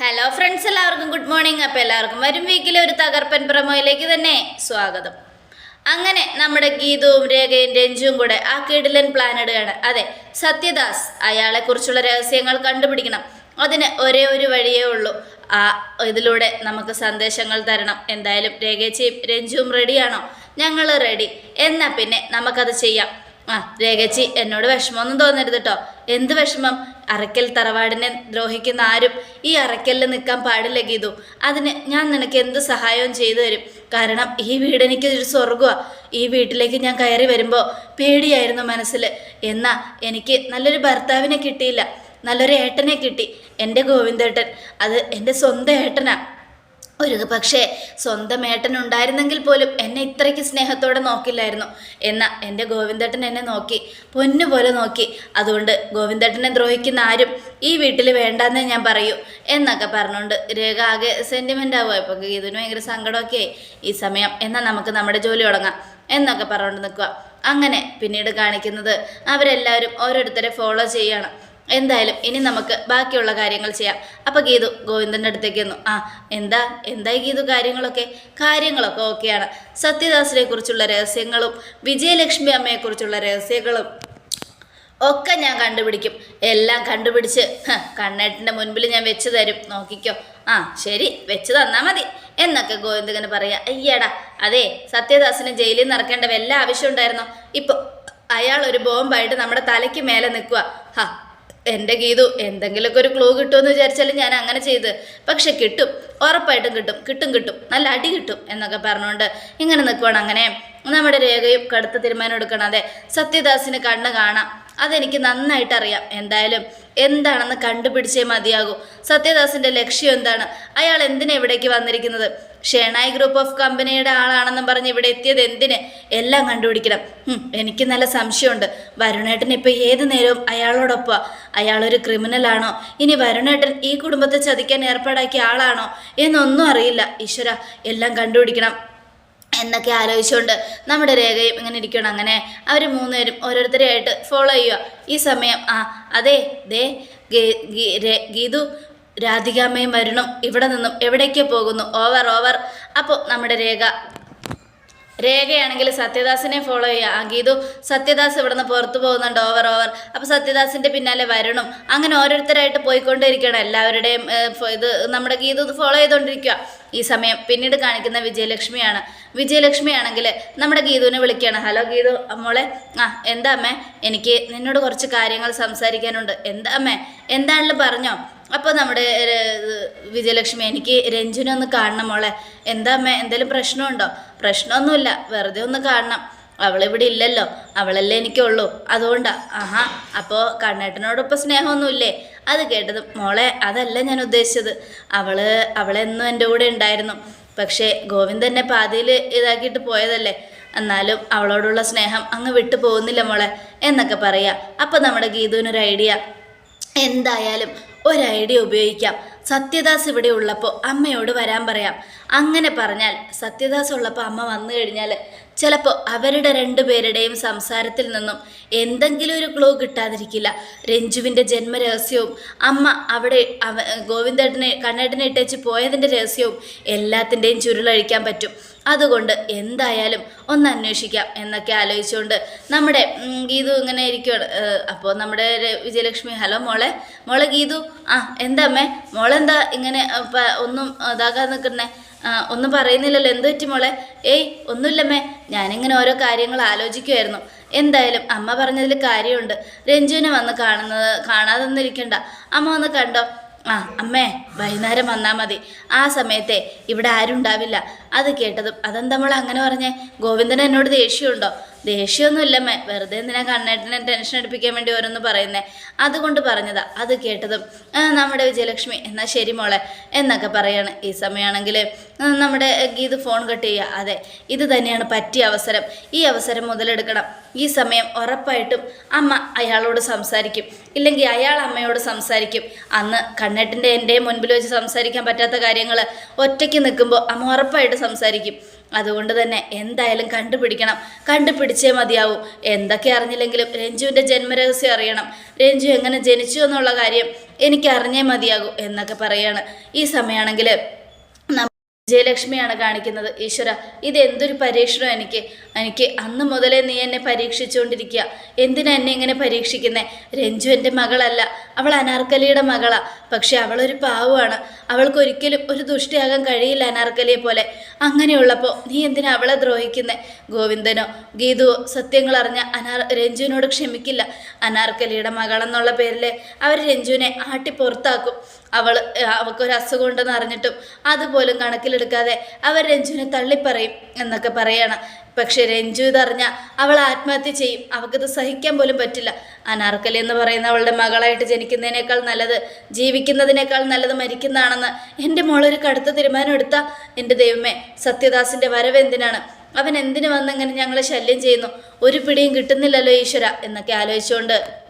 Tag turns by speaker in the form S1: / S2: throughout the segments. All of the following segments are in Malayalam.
S1: ഹലോ ഫ്രണ്ട്സ് എല്ലാവർക്കും ഗുഡ് മോർണിംഗ് അപ്പോൾ എല്ലാവർക്കും വരും വീക്കിലെ ഒരു തകർപ്പൻ പ്രമോയിലേക്ക് തന്നെ സ്വാഗതം. അങ്ങനെ നമ്മുടെ ഗീതവും രേഖയും രഞ്ജുവും കൂടെ ആ കിടിലൻ പ്ലാൻ ഇടുകയാണ്. അതെ സത്യദാസ് അയാളെക്കുറിച്ചുള്ള രഹസ്യങ്ങൾ കണ്ടുപിടിക്കണം. അതിന് ഒരേ ഒരു വഴിയേ ഉള്ളൂ. ആ ഇതിലൂടെ നമുക്ക് സന്ദേശങ്ങൾ തരണം. എന്തായാലും രേഖച്ചിയും രഞ്ജുവും റെഡിയാണോ ഞങ്ങൾ റെഡി എന്നാൽ പിന്നെ നമുക്കത് ചെയ്യാം. ആ രേഖച്ചി എന്നോട് വിഷമമൊന്നും തോന്നരുത് കേട്ടോ എന്ത് വിഷമം? അറക്കൽ തറവാടിനെ ദ്രോഹിക്കുന്ന ആരും ഈ അറക്കലിൽ നിൽക്കാൻ പാടില്ല ഗീതു. അതിന് ഞാൻ നിനക്ക് എന്ത് സഹായവും ചെയ്തു തരും? കാരണം ഈ വീട് എനിക്ക് ഒരു സ്വർഗമാണ് ഈ വീട്ടിലേക്ക് ഞാൻ കയറി വരുമ്പോൾ പേടിയായിരുന്നു മനസ്സിൽ എന്നാ എനിക്ക് നല്ലൊരു ഭർത്താവിനെ കിട്ടിയില്ല. നല്ലൊരു ഏട്ടനെ കിട്ടി. എന്റെ ഗോവിന്ദേട്ടൻ. അത് എന്റെ സ്വന്തം ഏട്ടനാ. ഒരു പക്ഷേ സ്വന്തം ഏട്ടൻ ഉണ്ടായിരുന്നെങ്കിൽ പോലും എന്നെ ഇത്രയ്ക്ക് സ്നേഹത്തോടെ നോക്കില്ലായിരുന്നു. എന്നാൽ എന്റെ ഗോവിന്ദേട്ടൻ എന്നെ നോക്കി പൊന്നുപോലെ നോക്കി. അതുകൊണ്ട് ഗോവിന്ദേട്ടനെ ദ്രോഹിക്കുന്ന ആരും ഈ വീട്ടിൽ വേണ്ടെന്നേ ഞാൻ പറയൂ എന്നൊക്കെ പറഞ്ഞുകൊണ്ട് രേഖ ആകെ സെന്റിമെന്റ് ആവുക ഇപ്പം ഇതിന് ഭയങ്കര സങ്കടമൊക്കെ ഈ സമയം എന്നാൽ നമുക്ക് നമ്മുടെ ജോലി തുടങ്ങാം എന്നൊക്കെ പറഞ്ഞുകൊണ്ട് നിൽക്കുക അങ്ങനെ പിന്നീട് കാണിക്കുന്നത് അവരെല്ലാവരും ഓരോരുത്തരെ ഫോളോ ചെയ്യണം. എന്തായാലും ഇനി നമുക്ക് ബാക്കിയുള്ള കാര്യങ്ങൾ ചെയ്യാം. അപ്പോൾ ഗീതു ഗോവിന്ദന്റെ അടുത്തേക്ക് വന്നു ആ എന്താ എന്തായി ഗീതു കാര്യങ്ങളൊക്കെ? കാര്യങ്ങളൊക്കെ ഓക്കെയാണ്. സത്യദാസിനെ കുറിച്ചുള്ള രഹസ്യങ്ങളും വിജയലക്ഷ്മി അമ്മയെക്കുറിച്ചുള്ള രഹസ്യങ്ങളും ഒക്കെ ഞാൻ കണ്ടുപിടിക്കും. എല്ലാം കണ്ടുപിടിച്ച് കണ്ണേട്ടന്റെ മുൻപിൽ ഞാൻ വെച്ച് തരും. നോക്കിക്കോ. ആ ശരി വെച്ച് തന്നാൽ മതി. എന്നൊക്കെ ഗോവിന്ദകന് പറയാം. അയ്യടാ അതെ സത്യദാസിന് ജയിലിൽ നിന്ന് ഇറക്കേണ്ട വല്ല ആവശ്യം ഉണ്ടായിരുന്നോ? ഇപ്പോൾ അയാൾ ഒരു ബോംബായിട്ട് നമ്മുടെ തലയ്ക്ക് മേലെ നിൽക്കുക ഹാ എന്റെ ഗീതു എന്തെങ്കിലുമൊക്കെ ഒരു ക്ലൂ കിട്ടുമെന്ന് വിചാരിച്ചാൽ ഞാൻ അങ്ങനെ ചെയ്ത്. പക്ഷെ കിട്ടും. ഉറപ്പായിട്ടും കിട്ടും. കിട്ടും കിട്ടും. നല്ല അടി കിട്ടും എന്നൊക്കെ പറഞ്ഞുകൊണ്ട് ഇങ്ങനെ നിൽക്കുവാണ് അങ്ങനെ നമ്മുടെ രേഖയും കടുത്ത തീരുമാനം എടുക്കണം. അതെ സത്യദാസിന് കണ്ണ് കാണാം. അതെനിക്ക് നന്നായിട്ട് അറിയാം എന്തായാലും എന്താണെന്ന് കണ്ടുപിടിച്ചേ മതിയാകൂ. സത്യദാസിന്റെ ലക്ഷ്യം എന്താണ്? അയാൾ എന്തിനാ ഇവിടേക്ക് വന്നിരിക്കുന്നത്? ഷേണായി ഗ്രൂപ്പ് ഓഫ് കമ്പനിയുടെ ആളാണെന്നും പറഞ്ഞ് ഇവിടെ എത്തിയത് എന്തിന്? എല്ലാം കണ്ടുപിടിക്കണം. എനിക്ക് നല്ല സംശയമുണ്ട്. വരുണേട്ടൻ ഇപ്പൊ ഏത് നേരവും അയാളോടൊപ്പം. അയാളൊരു ക്രിമിനലാണോ ഇനി വരുണേട്ടൻ ഈ കുടുംബത്തെ ചതിക്കാൻ ഏർപ്പാടാക്കിയ ആളാണോ? എന്നൊന്നും അറിയില്ല. ഈശ്വര എല്ലാം കണ്ടുപിടിക്കണം. എന്നൊക്കെ ആലോചിച്ചുകൊണ്ട് നമ്മുടെ രേഖയും ഇങ്ങനെ ഇരിക്കണം അങ്ങനെ അവർ മൂന്നുപേരും ഓരോരുത്തരെയായിട്ട് ഫോളോ ചെയ്യുക. ഈ സമയം ആ അതെ ദേ ഗീതു രാധികാമ്മയും വരണം ഇവിടെ നിന്നും എവിടേക്ക് പോകുന്നു? ഓവർ ഓവർ അപ്പോൾ നമ്മുടെ രേഖ രേഖയാണെങ്കിൽ സത്യദാസിനെ ഫോളോ ചെയ്യുക. ഗീതു സത്യദാസ് ഇവിടുന്ന് പുറത്തു പോകുന്നുണ്ട് ഓവർ ഓവർ അപ്പോൾ സത്യദാസിന്റെ പിന്നാലെ വരണം. അങ്ങനെ ഓരോരുത്തരായിട്ട് പോയിക്കൊണ്ടിരിക്കണം എല്ലാവരുടെയും ഇത് നമ്മുടെ ഗീതു ഫോളോ ചെയ്തുകൊണ്ടിരിക്കുക ഈ സമയം പിന്നീട് കാണിക്കുന്ന വിജയലക്ഷ്മിയാണ്. വിജയലക്ഷ്മി ആണെങ്കിൽ നമ്മുടെ ഗീതുവിനെ വിളിക്കുകയാണ്. ഹലോ ഗീതു. മോളെ ആ എന്താ അമ്മേ? എനിക്ക് നിന്നോട് കുറച്ച് കാര്യങ്ങൾ സംസാരിക്കാനുണ്ട്. എന്താ അമ്മേ? എന്താണെങ്കിലും പറഞ്ഞോ? അപ്പോൾ നമ്മുടെ വിജയലക്ഷ്മി എനിക്ക് രഞ്ജുനെ ഒന്ന് കാണണം മോളെ. എന്താ അമ്മ എന്തെങ്കിലും പ്രശ്നമുണ്ടോ? പ്രശ്നമൊന്നുമില്ല വെറുതെ ഒന്ന് കാണണം. അവളിവിടെ ഇല്ലല്ലോ അവളല്ലേ എനിക്കുള്ളൂ. അതുകൊണ്ടാ ആഹാ അപ്പോൾ കണ്ണേട്ടനോടൊപ്പം സ്നേഹമൊന്നുമില്ലേ? അത് കേട്ടത് മോളെ അതല്ല ഞാൻ ഉദ്ദേശിച്ചത്. അവൾ അവളെന്നും എന്റെ കൂടെ ഉണ്ടായിരുന്നു. പക്ഷേ എന്നെ പാതിയിൽ ഇതാക്കിയിട്ട് പോയതല്ലേ. എന്നാലും അവളോടുള്ള സ്നേഹം അങ്ങ് വിട്ടു പോകുന്നില്ല മോളെ എന്നൊക്കെ പറയാം. അപ്പോൾ നമ്മുടെ ഗീതുവിനൊരു ഐഡിയ. എന്തായാലും ഒരു ഐഡിയ ഉപയോഗിക്കാം. സത്യദാസ് ഇവിടെ ഉള്ളപ്പോൾ അമ്മയോട് വരാൻ പറയാം. അങ്ങനെ പറഞ്ഞാൽ സത്യദാസ് ഉള്ളപ്പോൾ അമ്മ വന്നു കഴിഞ്ഞാൽ ചിലപ്പോൾ അവരുടെ രണ്ടുപേരുടെയും സംസാരത്തിൽ നിന്നും എന്തെങ്കിലും ഒരു ക്ലൂ കിട്ടാതിരിക്കില്ല. രഞ്ജുവിന്റെ ജന്മരഹസ്യവും അമ്മ അവിടെ അവ ഗോവിന്ദേട്ടനെ കണ്ണേട്ടനെ ഇട്ടേച്ച് പോയതിന്റെ രഹസ്യവും എല്ലാത്തിന്റെയും ചുരുളഴിക്കാൻ പറ്റും. അതുകൊണ്ട് എന്തായാലും ഒന്ന് അന്വേഷിക്കാം എന്നൊക്കെ ആലോചിച്ചുകൊണ്ട് നമ്മുടെ ഗീതു ഇങ്ങനെ ഇരിക്കുകയാണ് അപ്പോൾ നമ്മുടെ വിജയലക്ഷ്മി ഹലോ മോളെ. മോളെ ഗീതു ആ എന്താമ്മേ? മോളെന്താ ഇങ്ങനെ ഒന്നും ഇതാക്കാൻ നിൽക്കുന്നേ? ഒന്നും പറയുന്നില്ലല്ലോ. എന്ത് പറ്റി മോളെ? ഏയ് ഒന്നുമില്ലമ്മേ. ഞാനിങ്ങനെ ഓരോ കാര്യങ്ങൾ ആലോചിക്കുമായിരുന്നു എന്തായാലും അമ്മ പറഞ്ഞതിൽ കാര്യമുണ്ട്. രഞ്ജുവിനെ വന്ന് കാണുന്നത് കാണാതെ ഒന്നിരിക്കണ്ട അമ്മ വന്ന് കണ്ടോ? ആ അമ്മേ വൈകുന്നേരം വന്നാൽ മതി. ആ സമയത്തെ ഇവിടെ ആരും ഉണ്ടാവില്ല അത് കേട്ടതും അതെന്താ നമ്മൾ അങ്ങനെ പറഞ്ഞേ? ഗോവിന്ദൻ എന്നോട് ദേഷ്യമുണ്ടോ ദേഷ്യമൊന്നുമില്ലമ്മേ വെറുതെ എന്തിനാ കണ്ണേട്ടനെ ടെൻഷൻ എടുപ്പിക്കാൻ വേണ്ടി ഓരോന്ന് പറയുന്നേ? അതുകൊണ്ട് പറഞ്ഞതാ അത് കേട്ടതും. നമ്മുടെ വിജയലക്ഷ്മി എന്നാൽ ശരി മോളെ എന്നൊക്കെ പറയാണ്. ഈ സമയമാണെങ്കിൽ നമ്മുടെ ഗീത് ഫോൺ കട്ട് ചെയ്യുക അതെ ഇത് തന്നെയാണ് പറ്റിയ അവസരം. ഈ അവസരം മുതലെടുക്കണം. ഈ സമയം ഉറപ്പായിട്ടും അമ്മ അയാളോട് സംസാരിക്കും. ഇല്ലെങ്കിൽ അയാൾ അമ്മയോട് സംസാരിക്കും. അന്ന് കണ്ണേട്ടിന്റെ എന്റെ മുൻപിൽ വെച്ച് സംസാരിക്കാൻ പറ്റാത്ത കാര്യങ്ങൾ ഒറ്റയ്ക്ക് നിൽക്കുമ്പോൾ അമ്മ ഉറപ്പായിട്ട് സംസാരിക്കും. അതുകൊണ്ട് തന്നെ എന്തായാലും കണ്ടുപിടിക്കണം. കണ്ടുപിടിച്ചേ മതിയാവും. എന്തൊക്കെ അറിഞ്ഞില്ലെങ്കിലും രഞ്ജുവിന്റെ ജന്മരഹസ്യം അറിയണം. രഞ്ജു എങ്ങനെ ജനിച്ചു എന്നുള്ള കാര്യം എനിക്ക് അറിഞ്ഞേ മതിയാകൂ എന്നൊക്കെ പറയാണ്. ഈ സമയമാണെങ്കിൽ ജയലക്ഷ്മിയാണ് കാണിക്കുന്നത്. ഈശ്വര ഇത് എന്തൊരു പരീക്ഷണം എനിക്ക്. എനിക്ക് അന്ന് മുതലേ നീ എന്നെ പരീക്ഷിച്ചുകൊണ്ടിരിക്കുക. എന്തിനാ എന്നെ ഇങ്ങനെ പരീക്ഷിക്കുന്നേ? രഞ്ജു എന്റെ മകളല്ല. അവൾ അനാർക്കലിയുടെ മകളാ. പക്ഷെ അവളൊരു പാവമാണ് അവൾക്ക് ഒരിക്കലും ഒരു ദുഷ്ടിയാകാൻ കഴിയില്ല അനാർക്കലിയെ പോലെ. അങ്ങനെയുള്ളപ്പോൾ നീ എന്തിനാ അവളെ ദ്രോഹിക്കുന്നേ? ഗോവിന്ദനോ ഗീതുവോ സത്യങ്ങൾ അറിഞ്ഞ അനാർ രഞ്ജുവിനോട് ക്ഷമിക്കില്ല. അനാർക്കലിയുടെ മകളെന്നുള്ള പേരിൽ അവർ രഞ്ജുവിനെ ആട്ടി പുറത്താക്കും. അവൾ അവൾക്കൊരു അസുഖം ഉണ്ടെന്ന് അറിഞ്ഞിട്ടും അതുപോലും കണക്കിലെടുക്കാതെ അവർ രഞ്ജുവിനെ തള്ളിപ്പറയും എന്നൊക്കെ പറയണം. പക്ഷെ രഞ്ജു ഇതറിഞ്ഞ അവൾ ആത്മഹത്യ ചെയ്യും. അവൾക്കത് സഹിക്കാൻ പോലും പറ്റില്ല. അനാർക്കലി എന്ന് പറയുന്ന അവളുടെ മകളായിട്ട് ജനിക്കുന്നതിനേക്കാൾ നല്ലത് ജീവിക്കുന്നതിനേക്കാൾ നല്ലത് മരിക്കുന്നതാണെന്ന് എന്റെ മോളൊരു കടുത്ത തീരുമാനം എടുത്താൽ എന്റെ ദൈവമേ സത്യദാസിന്റെ വരവ് എന്തിനാണ്? അവൻ എന്തിനു വന്നിങ്ങനെ ഞങ്ങളെ ശല്യം ചെയ്യുന്നു? ഒരു പിടിയും കിട്ടുന്നില്ലല്ലോ ഈശ്വര എന്നൊക്കെ ആലോചിച്ചുകൊണ്ട്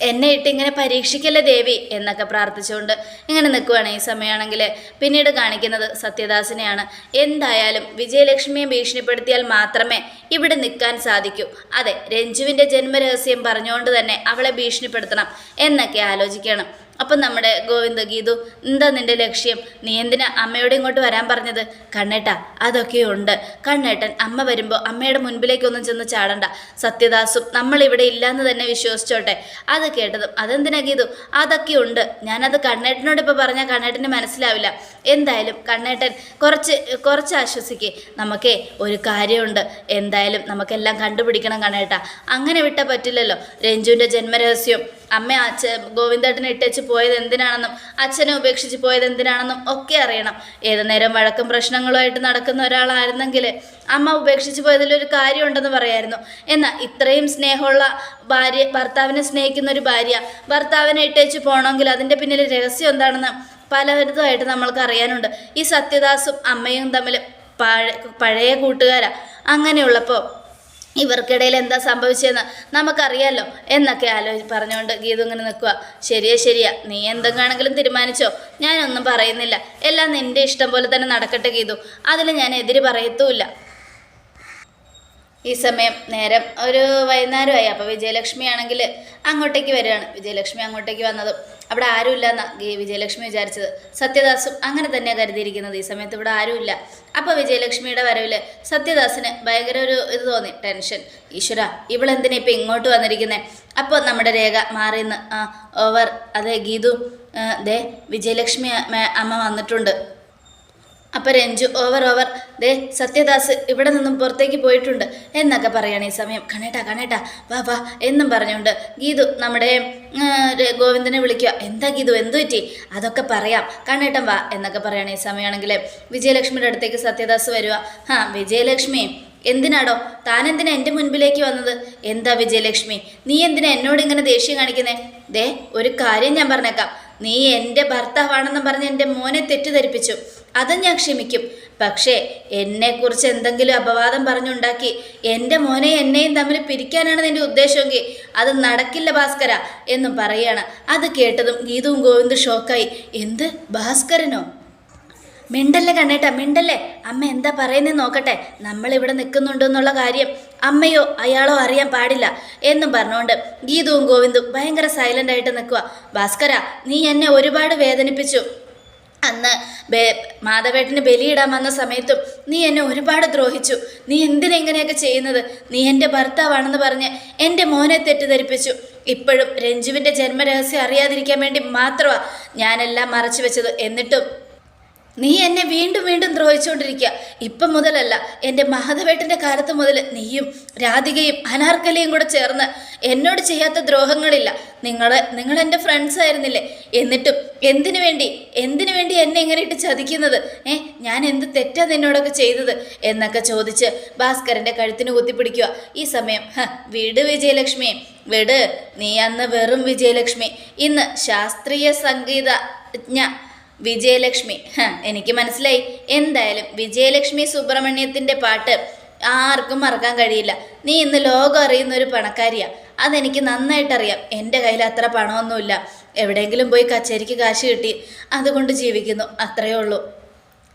S1: എന്നെ ഇട്ട് ഇങ്ങനെ പരീക്ഷിക്കല്ലേ ദേവി എന്നൊക്കെ പ്രാർത്ഥിച്ചുകൊണ്ട് ഇങ്ങനെ നിൽക്കുകയാണ് ഈ സമയമാണെങ്കിൽ. പിന്നീട് കാണിക്കുന്നത് സത്യദാസിനെയാണ്. എന്തായാലും വിജയലക്ഷ്മിയെ ഭീഷണിപ്പെടുത്തിയാൽ മാത്രമേ ഇവിടെ നിൽക്കാൻ സാധിക്കൂ. അതെ രഞ്ജുവിന്റെ ജന്മരഹസ്യം പറഞ്ഞുകൊണ്ട് തന്നെ അവളെ ഭീഷണിപ്പെടുത്തണം എന്നൊക്കെ ആലോചിക്കണം അപ്പം നമ്മുടെ ഗോവിന്ദ ഗീതു എന്താ നിന്റെ ലക്ഷ്യം? നീ എന്തിനാ അമ്മയോട് ഇങ്ങോട്ട് വരാൻ പറഞ്ഞത്? കണ്ണേട്ടാ അതൊക്കെയുണ്ട് കണ്ണേട്ടൻ അമ്മ വരുമ്പോൾ അമ്മയുടെ മുൻപിലേക്കൊന്നും ചെന്ന് ചാടണ്ട. സത്യദാസും നമ്മളിവിടെ ഇല്ലാന്ന് തന്നെ വിശ്വസിച്ചോട്ടെ. അത് കേട്ടതും അതെന്തിനാ ഗീതു? അതൊക്കെയുണ്ട് ഞാനത് കണ്ണേട്ടനോട് ഇപ്പോൾ പറഞ്ഞാൽ കണ്ണേട്ടന് മനസ്സിലാവില്ല. എന്തായാലും കണ്ണേട്ടൻ കുറച്ച് കുറച്ച് ആശ്വസിക്കേ. നമുക്കേ ഒരു കാര്യമുണ്ട്. എന്തായാലും നമുക്കെല്ലാം കണ്ടുപിടിക്കണം കണ്ണേട്ട. അങ്ങനെ വിട്ടാൽ പറ്റില്ലല്ലോ. രഞ്ജുവിന്റെ ജന്മരഹസ്യം. അമ്മ അച്ഛ ഗോവിന്ദേട്ടനെ ഇട്ടേച്ച് പോയത് എന്തിനാണെന്നും അച്ഛനെ ഉപേക്ഷിച്ച് പോയത് എന്തിനാണെന്നും ഒക്കെ അറിയണം. ഏതു നേരം വഴക്കും പ്രശ്നങ്ങളുമായിട്ട് നടക്കുന്ന ഒരാളായിരുന്നെങ്കിൽ അമ്മ ഉപേക്ഷിച്ച് പോയതിലൊരു കാര്യമുണ്ടെന്ന് പറയായിരുന്നു. എന്നാൽ ഇത്രയും സ്നേഹമുള്ള ഭാര്യ ഭർത്താവിനെ സ്നേഹിക്കുന്ന ഒരു ഭാര്യ ഭർത്താവിനെ ഇട്ടേച്ച് പോകണമെങ്കിൽ അതിന്റെ പിന്നിൽ രഹസ്യം എന്താണെന്ന് പലവിധമായിട്ട് നമ്മൾക്ക് അറിയാനുണ്ട്. ഈ സത്യദാസും അമ്മയും തമ്മിൽ പഴ പഴയ കൂട്ടുകാരാണ് അങ്ങനെയുള്ളപ്പോൾ ഇവർക്കിടയിൽ എന്താ സംഭവിച്ചതെന്ന് നമുക്കറിയാലോ എന്നൊക്കെ ആലോചി പറഞ്ഞുകൊണ്ട് ഗീതു ഇങ്ങനെ നിൽക്കുക ശരിയാ ശരിയാ. നീ എന്തെങ്കിലും തീരുമാനിച്ചോ? ഞാനൊന്നും പറയുന്നില്ല. എല്ലാം നിന്റെ ഇഷ്ടം പോലെ തന്നെ നടക്കട്ടെ ഗീതു. അതിൽ ഞാൻ എതിര് പറയത്തുമില്ല. ഈ സമയം നേരം ഒരു വൈകുന്നേരമായി. അപ്പോൾ വിജയലക്ഷ്മി ആണെങ്കിൽ അങ്ങോട്ടേക്ക് വരികയാണ്. വിജയലക്ഷ്മി അങ്ങോട്ടേക്ക് വന്നത്. അവിടെ ആരുമില്ലെന്ന വിജയലക്ഷ്മി വിചാരിച്ചത്. സത്യദാസും അങ്ങനെ തന്നെ കരുതിയിരിക്കുന്നത്. ഈ സമയത്ത് ഇവിടെ ആരുമില്ല. അപ്പോൾ വിജയലക്ഷ്മിയുടെ വരവിൽ സത്യദാസിന് ഭയങ്കര ഒരു ഇത് തോന്നി ടെൻഷൻ. ഈശ്വര ഇവളെന്തിനാ ഇപ്പം ഇങ്ങോട്ട് വന്നിരിക്കുന്നത് അപ്പോൾ നമ്മുടെ രേഖ മാറിയെന്ന് ഓവർ അതെ ഗീതു ദേ വിജയലക്ഷ്മി അമ്മ വന്നിട്ടുണ്ട്. അപ്പം രഞ്ജു ഓവർ ഓവർ ദേ സത്യദാസ് ഇവിടെ നിന്നും പുറത്തേക്ക് പോയിട്ടുണ്ട് എന്നൊക്കെ പറയുകയാണ് ഈ സമയം. കണേട്ടാ കണേട്ടാ വാ വാ എന്നും പറഞ്ഞുകൊണ്ട് ഗീതു നമ്മുടെ ഗോവിന്ദനെ വിളിക്കുക. എന്താ ഗീതു എന്തു പറ്റി? അതൊക്കെ പറയാം. കണേട്ടൻ വാ എന്നൊക്കെ പറയുകയാണ് ഈ സമയമാണെങ്കിൽ വിജയലക്ഷ്മിയുടെ അടുത്തേക്ക് സത്യദാസ് വരിക. ആ വിജയലക്ഷ്മി എന്തിനാടോ? താൻ എന്തിനാ എന്റെ മുൻപിലേക്ക് വന്നത്? എന്താ വിജയലക്ഷ്മി നീ എന്തിനാ എന്നോട് ഇങ്ങനെ ദേഷ്യം കാണിക്കുന്നേ? ദേ ഒരു കാര്യം ഞാൻ പറഞ്ഞേക്കാം. നീ എന്റെ ഭർത്താവാണെന്ന് പറഞ്ഞ് എന്റെ മോനെ തെറ്റിദ്ധരിപ്പിച്ചു. അത് ഞാൻ ക്ഷമിക്കും. പക്ഷേ എന്നെക്കുറിച്ച് എന്തെങ്കിലും അപവാദം പറഞ്ഞുണ്ടാക്കി എന്റെ മോനെ എന്നെയും തമ്മിൽ പിരിക്കാനാണ് നിന്റെ ഉദ്ദേശമെങ്കിൽ അത് നടക്കില്ല ഭാസ്കര എന്നും പറയാണ്. അത് കേട്ടതും ഗീതവും ഗോവിന്ദ് ഷോക്കായി. എന്ത്? ഭാസ്കരനോ? മിണ്ടല്ലേ കണ്ണേട്ടാ മിണ്ടല്ലേ? അമ്മ എന്താ പറയുന്നത് നോക്കട്ടെ. നമ്മളിവിടെ നിൽക്കുന്നുണ്ടെന്നുള്ള കാര്യം അമ്മയോ അയാളോ അറിയാൻ പാടില്ല എന്നും പറഞ്ഞുകൊണ്ട് ഗീതവും ഗോവിന്ദും ഭയങ്കര സൈലന്റായിട്ട് നിൽക്കുക ഭാസ്കര നീ എന്നെ ഒരുപാട് വേദനിപ്പിച്ചു. അന്ന് ബേ മാധവേട്ടന് ബലിയിടാൻ വന്ന സമയത്തും നീ എന്നെ ഒരുപാട് ദ്രോഹിച്ചു. നീ എന്തിനെങ്ങനെയൊക്കെ ചെയ്യുന്നത്? നീ എന്റെ ഭർത്താവാണെന്ന് പറഞ്ഞ് എന്റെ മോനെ തെറ്റിദ്ധരിപ്പിച്ചു. ഇപ്പോഴും രഞ്ജുവിന്റെ ജന്മരഹസ്യം അറിയാതിരിക്കാൻ വേണ്ടി മാത്രമാണ് ഞാനെല്ലാം മറച്ചു വെച്ചത്. എന്നിട്ടും നീ എന്നെ വീണ്ടും വീണ്ടും ദ്രോഹിച്ചുകൊണ്ടിരിക്കുക ഇപ്പം മുതലല്ല എന്റെ മാധവേട്ടന്റെ കാലത്ത് മുതൽ നീയും രാധികയും അനാർക്കലിയും കൂടെ ചേർന്ന് എന്നോട് ചെയ്യാത്ത ദ്രോഹങ്ങളില്ല. നിങ്ങൾ നിങ്ങൾ എന്റെ ഫ്രണ്ട്സ് ആയിരുന്നില്ലേ? എന്നിട്ടും എന്തിനു വേണ്ടി? എന്തിനു വേണ്ടി എന്നെ ഇങ്ങനെ ഇട്ട് ചതിക്കുന്നത്? ഏ ഞാൻ എന്ത് തെറ്റാ നിന്നോടൊക്കെ ചെയ്തത്? എന്നൊക്കെ ചോദിച്ച് ഭാസ്കരന്റെ കഴുത്തിന് കുത്തിപ്പിടിക്കുക ഈ സമയം വീട് വിജയലക്ഷ്മി. വിട് നീ അന്ന് വെറും വിജയലക്ഷ്മി. ഇന്ന് ശാസ്ത്രീയ സംഗീതജ്ഞ വിജയലക്ഷ്മി. എനിക്ക് മനസ്സിലായി. എന്തായാലും വിജയലക്ഷ്മി സുബ്രഹ്മണ്യത്തിന്റെ പാട്ട് ആർക്കും മറക്കാൻ കഴിയില്ല. നീ ഇന്ന് ലോകം അറിയുന്ന ഒരു പണക്കാരിയാ. അതെനിക്ക് നന്നായിട്ടറിയാം. എന്റെ കയ്യിൽ അത്ര പണമൊന്നുമില്ല. എവിടെയെങ്കിലും പോയി കച്ചേരിക്ക് കാശ് കിട്ടി അതുകൊണ്ട് ജീവിക്കുന്നു അത്രയേ ഉള്ളൂ.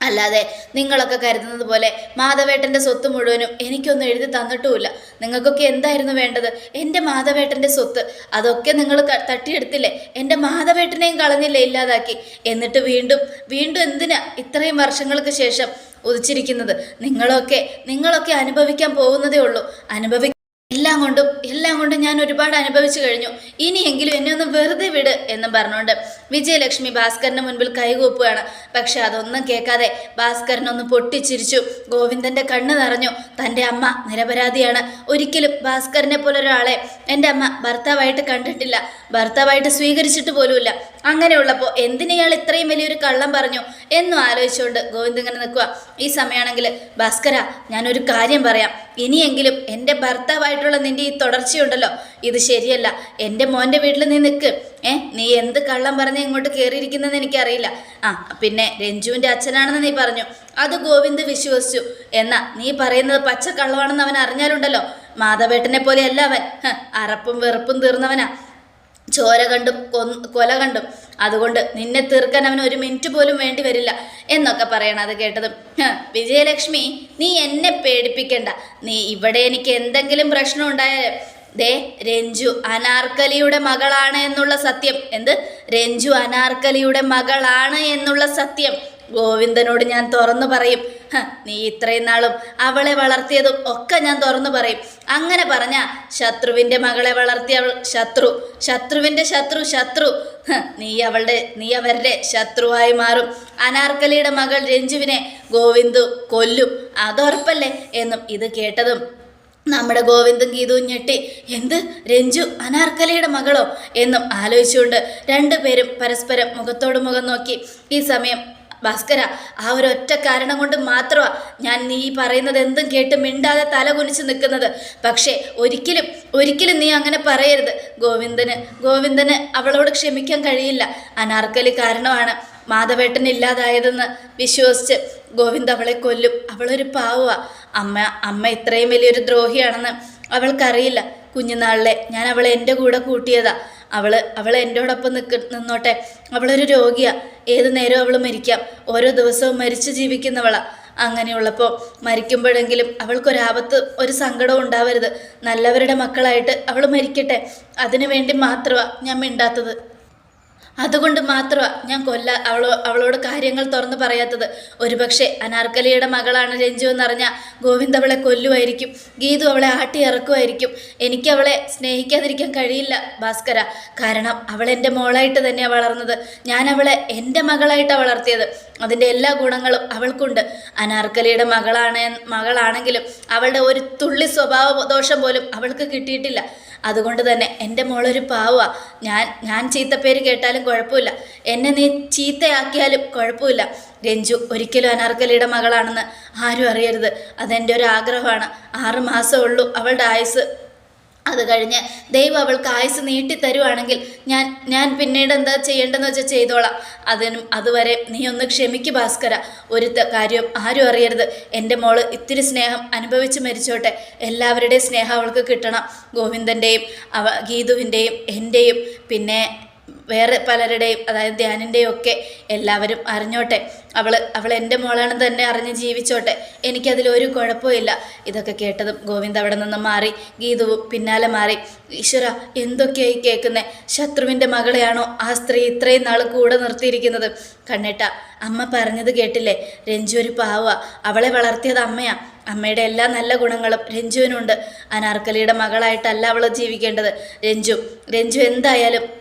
S1: അല്ലാതെ നിങ്ങളൊക്കെ കരുതുന്നത് പോലെ മാധവേട്ടന്റെ സ്വത്ത് മുഴുവനും എനിക്കൊന്നും എഴുതി തന്നിട്ടുമില്ല. നിങ്ങൾക്കൊക്കെ എന്തായിരുന്നു വേണ്ടത്? എന്റെ മാധവേട്ടന്റെ സ്വത്ത്. അതൊക്കെ നിങ്ങൾ തട്ടിയെടുത്തില്ലേ? എന്റെ മാധവേട്ടനെയും കളഞ്ഞില്ലേ ഇല്ലാതാക്കി? എന്നിട്ട് വീണ്ടും വീണ്ടും എന്തിനാ ഇത്രയും വർഷങ്ങൾക്ക് ശേഷം ഉദിച്ചിരിക്കുന്നത്? നിങ്ങളൊക്കെ നിങ്ങളൊക്കെ അനുഭവിക്കാൻ പോകുന്നതേ ഉള്ളൂ. അനുഭവി എല്ലാം കൊണ്ടും എല്ലാം കൊണ്ടും ഞാൻ ഒരുപാട് അനുഭവിച്ചു കഴിഞ്ഞു. ഇനിയെങ്കിലും എന്നെ ഒന്ന് വെറുതെ വിട് എന്ന് പറഞ്ഞുകൊണ്ട് വിജയലക്ഷ്മി ഭാസ്കറിന് മുൻപിൽ കൈകൂപ്പുകയാണ്. പക്ഷെ അതൊന്നും കേൾക്കാതെ ഭാസ്കരൻ ഒന്ന് പൊട്ടിച്ചിരിച്ചു. ഗോവിന്ദന്റെ കണ്ണ് നിറഞ്ഞു. തന്റെ അമ്മ നിരപരാധിയാണ്. ഒരിക്കലും ഭാസ്കരനെ പോലെ ഒരാളെ എന്റെ അമ്മ ഭർത്താവായിട്ട് കണ്ടിട്ടില്ല. ഭർത്താവായിട്ട് സ്വീകരിച്ചിട്ട് പോലുമില്ല. അങ്ങനെയുള്ളപ്പോൾ എന്തിനയാൾ ഇത്രയും വലിയൊരു കള്ളം പറഞ്ഞു? എന്നും ആലോചിച്ചുകൊണ്ട് ഗോവിന്ദ് ഇങ്ങനെ നിൽക്കുക ഈ സമയമാണെങ്കിൽ ഭാസ്കര ഞാനൊരു കാര്യം പറയാം. ഇനിയെങ്കിലും എന്റെ ഭർത്താവായിട്ടുള്ള നിന്റെ ഈ തുടർച്ചയുണ്ടല്ലോ. ഇത് ശരിയല്ല. എന്റെ മോന്റെ വീട്ടിൽ നീ നിൽക്ക് ഏ നീ എന്ത് കള്ളം പറഞ്ഞ് ഇങ്ങോട്ട് കയറിയിരിക്കുന്നതെന്ന് എനിക്കറിയില്ല. ആ പിന്നെ രഞ്ജുവിന്റെ അച്ഛനാണെന്ന് നീ പറഞ്ഞു. അത് ഗോവിന്ദ് വിശ്വസിച്ചു. എന്നാ നീ പറയുന്നത് പച്ച കള്ളമാണെന്ന് അവൻ അറിഞ്ഞാലുണ്ടല്ലോ. മാധവേട്ടനെ പോലെയല്ല അവൻ. അറപ്പും വെറുപ്പും തീർന്നവനാ. ചോര കണ്ടും കൊല കണ്ടും. അതുകൊണ്ട് നിന്നെ തീർക്കാൻ അവന് ഒരു മിനിറ്റ് പോലും വേണ്ടി വരില്ല എന്നൊക്കെ പറയണം അത് കേട്ടതും. വിജയലക്ഷ്മി നീ എന്നെ പേടിപ്പിക്കണ്ട. നീ ഇവിടെ എനിക്ക് എന്തെങ്കിലും പ്രശ്നം ഉണ്ടായാൽ ദേ രഞ്ജു അനാർക്കലിയുടെ മകളാണ് എന്നുള്ള സത്യം. എന്ത്? രഞ്ജു അനാർക്കലിയുടെ മകളാണ് എന്നുള്ള സത്യം. ഗോവിന്ദനോട് ഞാൻ തുറന്നു പറയും. നീ ഇത്രയും നാളും അവളെ വളർത്തിയതും ഒക്കെ ഞാൻ തുറന്നു പറയും. അങ്ങനെ പറഞ്ഞ ശത്രുവിന്റെ മകളെ വളർത്തിയ ശത്രു ശത്രുവിന്റെ ശത്രു ശത്രു. നീ അവളുടെ നീ അവരുടെ ശത്രുവായി മാറും. അനാർക്കലിയുടെ മകൾ രഞ്ജുവിനെ ഗോവിന്ദു കൊല്ലും. അതോർപ്പല്ലേ എന്നും ഇത് കേട്ടതും നമ്മുടെ ഗോവിന്ദും ഗീതവും ഞെട്ടി. എന്ത്? രഞ്ജു അനാർക്കലിയുടെ മകളോ? എന്നും ആലോചിച്ചുകൊണ്ട് രണ്ടുപേരും പരസ്പരം മുഖത്തോട് മുഖം നോക്കി. ഈ സമയം ഭാസ്കര ആ ഒരു ഒറ്റ കാരണം കൊണ്ട് മാത്രമാണ് ഞാൻ നീ പറയുന്നത് എന്തും കേട്ട് മിണ്ടാതെ തല കുനിച്ച് നിൽക്കുന്നത്. പക്ഷേ ഒരിക്കലും ഒരിക്കലും നീ അങ്ങനെ പറയരുത്. ഗോവിന്ദന് ഗോവിന്ദന് അവളോട് ക്ഷമിക്കാൻ കഴിയില്ല. അനാർക്കലി കാരണമാണ് മാധവേട്ടൻ ഇല്ലാതായതെന്ന് വിശ്വസിച്ച് ഗോവിന്ദ് അവളെ കൊല്ലും. അവളൊരു പാവുക അമ്മ അമ്മ ഇത്രയും വലിയൊരു ദ്രോഹിയാണെന്ന് അവൾക്കറിയില്ല. കുഞ്ഞുനാളിലെ ഞാൻ അവളെ എന്റെ കൂടെ കൂട്ടിയതാ. അവൾ അവൾ എന്റോടൊപ്പം നിൽക്ക നിന്നോട്ടെ. അവളൊരു രോഗിയാണ് ഏത് നേരവും അവൾ മരിക്കാം. ഓരോ ദിവസവും മരിച്ചു ജീവിക്കുന്നവളാണ് അങ്ങനെയുള്ളപ്പോൾ മരിക്കുമ്പോഴെങ്കിലും അവൾക്കൊരാപത്ത് ഒരു സങ്കടവും ഉണ്ടാവരുത്. നല്ലവരുടെ മക്കളായിട്ട് അവൾ മരിക്കട്ടെ. അതിനു വേണ്ടി മാത്രമാണ് ഞാൻ മിണ്ടാത്തത്. അതുകൊണ്ട് മാത്രമാണ് ഞാൻ കൊല്ല അവളോ അവളോട് കാര്യങ്ങൾ തുറന്നു പറയാത്തത്. ഒരുപക്ഷെ അനാർക്കലിയുടെ മകളാണ് രഞ്ജു എന്നറിഞ്ഞാൽ ഗോവിന്ദ് അവളെ കൊല്ലുമായിരിക്കും. ഗീതു അവളെ ആട്ടി ഇറക്കുമായിരിക്കും. എനിക്ക് അവളെ സ്നേഹിക്കാതിരിക്കാൻ കഴിയില്ല ഭാസ്കര. കാരണം അവൾ എന്റെ മോളായിട്ട് തന്നെയാണ് വളർന്നത്. ഞാൻ അവളെ എന്റെ മകളായിട്ടാണ് വളർത്തിയത്. അതിന്റെ എല്ലാ ഗുണങ്ങളും അവൾക്കുണ്ട്. അനാർക്കലിയുടെ മകളാണ് മകളാണെങ്കിലും അവളുടെ ഒരു തുള്ളി സ്വഭാവ ദോഷം പോലും അവൾക്ക് കിട്ടിയിട്ടില്ല. അതുകൊണ്ട് തന്നെ എന്റെ മോളൊരു പാവാ. ഞാൻ ഞാൻ ചീത്തപ്പേര് കേട്ടാലും കുഴപ്പമില്ല. എന്നെ നീ ചീത്തയാക്കിയാലും കുഴപ്പമില്ല. രഞ്ജു ഒരിക്കലും അനാർക്കലിയുടെ മകളാണെന്ന് ആരും അറിയരുത്. അതെന്റെ ഒരു ആഗ്രഹമാണ് ആറ് മാസമേ ഉള്ളൂ അവളുടെ ആയുസ് അത് കഴിഞ്ഞ് ദൈവം അവൾക്ക് ആയുസ് നീട്ടി തരുവാണെങ്കിൽ ഞാൻ ഞാൻ പിന്നീട് എന്താ ചെയ്യേണ്ടതെന്ന് വെച്ചാൽ ചെയ്തോളാം. അതിനും അതുവരെ നീ ഒന്ന് ക്ഷമിക്ക് ഭാസ്കര. ഒരു കാര്യം ആരും അറിയരുത്. എന്റെ മോൾ ഇത്തിരി സ്നേഹം അനുഭവിച്ച് മരിച്ചോട്ടെ. എല്ലാവരുടെയും സ്നേഹം അവൾക്ക് കിട്ടണം. ഗോവിന്ദന്റെയും അവ ഗീതുവിന്റെയും എന്റെയും പിന്നെ വേറെ പലരുടെയും അതായത് ധ്യാനിന്റെയും ഒക്കെ എല്ലാവരും അറിഞ്ഞോട്ടെ. അവൾ അവൾ എന്റെ മോളാണെന്ന് തന്നെ അറിഞ്ഞ് ജീവിച്ചോട്ടെ. എനിക്കതിലൊരു കുഴപ്പമില്ല ഇതൊക്കെ കേട്ടതും ഗോവിന്ദ് അവിടെ നിന്ന് മാറി ഗീതുവും പിന്നാലെ മാറി. ഈശ്വര എന്തൊക്കെയായി കേൾക്കുന്നേ? ശത്രുവിന്റെ മകളെയാണോ ആ സ്ത്രീ ഇത്രയും നാൾ കൂടെ നിർത്തിയിരിക്കുന്നത്? കണ്ണേട്ട അമ്മ പറഞ്ഞത് കേട്ടില്ലേ? രഞ്ജു ഒരു പാവ അവളെ വളർത്തിയത് അമ്മയാ. അമ്മയുടെ എല്ലാ നല്ല ഗുണങ്ങളും രഞ്ജുവിനുണ്ട്. അനാർക്കലിയുടെ മകളായിട്ടല്ല അവൾ ജീവിക്കേണ്ടത്. രഞ്ജു രഞ്ജു എന്തായാലും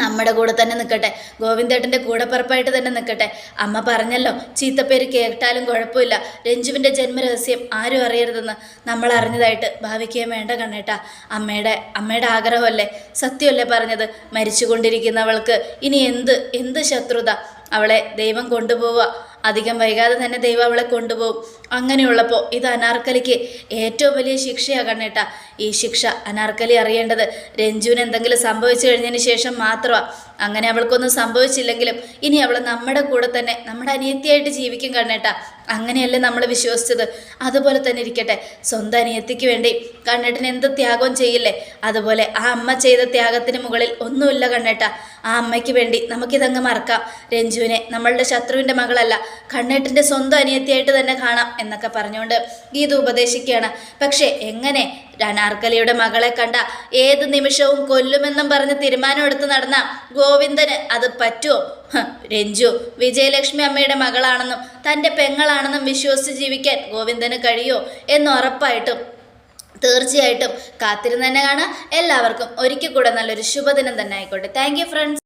S1: നമ്മുടെ കൂടെ തന്നെ നിൽക്കട്ടെ ഗോവിന്ദേട്ടന്റെ കൂടപ്പറപ്പായിട്ട് തന്നെ നിൽക്കട്ടെ അമ്മ പറഞ്ഞല്ലോ ചീത്തപ്പേര് കേട്ടാലും കുഴപ്പമില്ല. രഞ്ജുവിന്റെ ജന്മരഹസ്യം ആരും അറിയരുതെന്ന് നമ്മൾ അറിഞ്ഞതായിട്ട് ഭാവിക്കുകയും വേണ്ട കണ്ണേട്ടാ. അമ്മയുടെ അമ്മയുടെ ആഗ്രഹമല്ലേ? സത്യമല്ലേ പറഞ്ഞത്? മരിച്ചുകൊണ്ടിരിക്കുന്നവൾക്ക് ഇനി എന്ത് എന്ത് ശത്രുത? അവളെ ദൈവം കൊണ്ടുപോവുക. അധികം വൈകാതെ തന്നെ ദൈവം അവളെ കൊണ്ടുപോകും. അങ്ങനെയുള്ളപ്പോൾ ഇത് അനാർക്കലിക്ക് ഏറ്റവും വലിയ ശിക്ഷയാണ് കണ്ണേട്ട ഈ ശിക്ഷ അനാർക്കലി അറിയേണ്ടത്. രഞ്ജുവിന് എന്തെങ്കിലും സംഭവിച്ചു കഴിഞ്ഞതിന് ശേഷം മാത്രമാണ് അങ്ങനെ അവൾക്കൊന്നും സംഭവിച്ചില്ലെങ്കിലും ഇനി അവൾ നമ്മുടെ കൂടെ തന്നെ നമ്മുടെ അനിയത്തിയായിട്ട് ജീവിക്കും കണ്ണേട്ട. അങ്ങനെയല്ലേ നമ്മൾ വിശ്വസിച്ചത്? അതുപോലെ തന്നെ ഇരിക്കട്ടെ. സ്വന്തം അനിയത്തിക്ക് വേണ്ടി കണ്ണേട്ടൻ എന്ത് ത്യാഗവും ചെയ്യില്ലേ? അതുപോലെ ആ അമ്മ ചെയ്ത ത്യാഗത്തിന് മുകളിൽ ഒന്നുമില്ല കണ്ണേട്ട. ആ അമ്മയ്ക്ക് വേണ്ടി നമുക്കിതങ്ങ് മറക്കാം. രഞ്ജുവിനെ നമ്മളുടെ ശത്രുവിന്റെ മകളല്ല കണ്ണേട്ടന്റെ സ്വന്തം അനിയത്തിയായിട്ട് തന്നെ കാണാം എന്നൊക്കെ പറഞ്ഞുകൊണ്ട് ഗീത ഉപദേശിക്കുകയാണ്. പക്ഷേ എങ്ങനെ അനാർക്കലിയുടെ മകളെ കണ്ട ഏത് നിമിഷവും കൊല്ലുമെന്നും പറഞ്ഞ് തീരുമാനമെടുത്ത് നടന്ന ഗോവിന്ദന് അത് പറ്റുമോ? രഞ്ജു വിജയലക്ഷ്മി അമ്മയുടെ മകളാണെന്നും തന്റെ പെങ്ങളാണെന്നും വിശ്വസിച്ച് ജീവിക്കാൻ ഗോവിന്ദന് കഴിയോ എന്ന് ഉറപ്പായിട്ടും തീർച്ചയായിട്ടും കാത്തിരുന്ന് തന്നെ കാണാം എല്ലാവർക്കും ഒരിക്കൽ കൂടെ നല്ലൊരു ശുഭദിനം തന്നെ ആയിക്കോട്ടെ. Thank friends